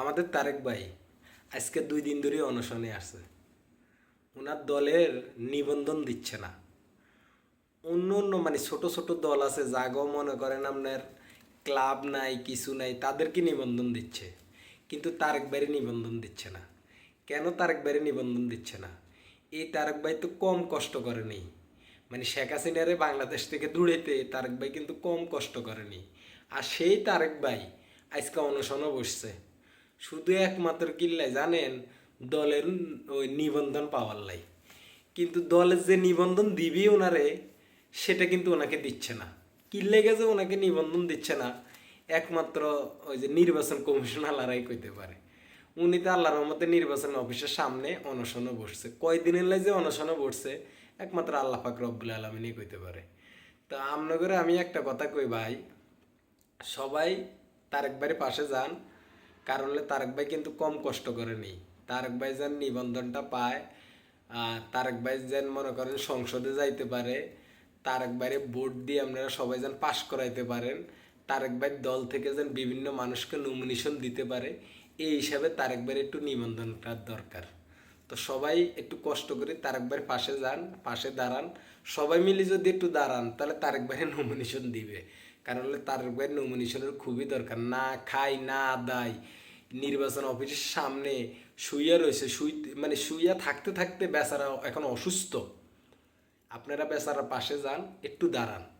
আমাদের তারেক ভাই আজকে দুই দিন ধরে অনশনে আছে ওনার দলের নিবন্ধন দিচ্ছে না। অন্য অন্য মানে ছোট ছোট দল আছে, জাগো মনে করেন আপনার, ক্লাব নাই, কিছু নাই, তাদেরকে নিবন্ধন দিচ্ছে। কিন্তু তারেক ভাইয়ের নিবন্ধন দিচ্ছে না। কেন তারেক ভাইয়ের নিবন্ধন দিচ্ছে না? এই তারেক ভাই তো কম কষ্ট করেনি। মানে শেখ হাসিনারে বাংলাদেশ থেকে দূরেতে তারেক ভাই কিন্তু কম কষ্ট করেনি। আর সেই তারেক ভাই আজকে অনশনও বসছে। শুধু একমাত্র কিল্লায় জানেন, দলের ওই নিবন্ধন পাওয়ার লাই। কিন্তু দলের যে নিবন্ধন দিবি ওনারে সেটা কিন্তু ওনাকে দিচ্ছে না। কিল্লে গেছে ওনাকে নিবন্ধন দিচ্ছে না, একমাত্র ওই যে নির্বাচন কমিশন আল্লাহরাই কইতে পারে। উনি তো আল্লাহর রহমতে নির্বাচন অফিসের সামনে অনশনে বসছে। কয়দিনের লাই যে অনশনে বসছে, একমাত্র আল্লাহ পাক রব্বুল আলমিনই কইতে পারে। তো আমনগরে আমি একটা কথা কই ভাই, সবাই তারেক ভাইয়ের পাশে যান। কারণ তারেক ভাই কিন্তু কম কষ্ট করে করেনি তারেক ভাই যেন নিবন্ধনটা পায়, আর তারেক ভাই যেন মনে করেন সংসদে যাইতে পারে, তারেক ভাইরে ভোট দিয়ে আপনারা সবাই যেন পাশ করাইতে পারেন, তারেক ভাই দল থেকে যেন বিভিন্ন মানুষকে নমিনেশন দিতে পারে, এই হিসাবে তারেক ভাইয়ের একটু নিবন্ধনটার দরকার। তো সবাই একটু কষ্ট করে তারেক ভাইয়ের পাশে যান, পাশে দাঁড়ান, সবাই মিলে যদি একটু দাঁড়ান, তাহলে তারেক ভাইয়ের নমিনেশন দিবে। কারণ হলে তার নমিনেশনের খুবই দরকার। না খাই, না আদায়। নির্বাচন অফিসের সামনে শুইয়া রয়েছে। শুই মানে শুইয়া থাকতে থাকতে বেচারা এখন অসুস্থ। আপনারা বেচারা পাশে যান, একটু দাঁড়ান।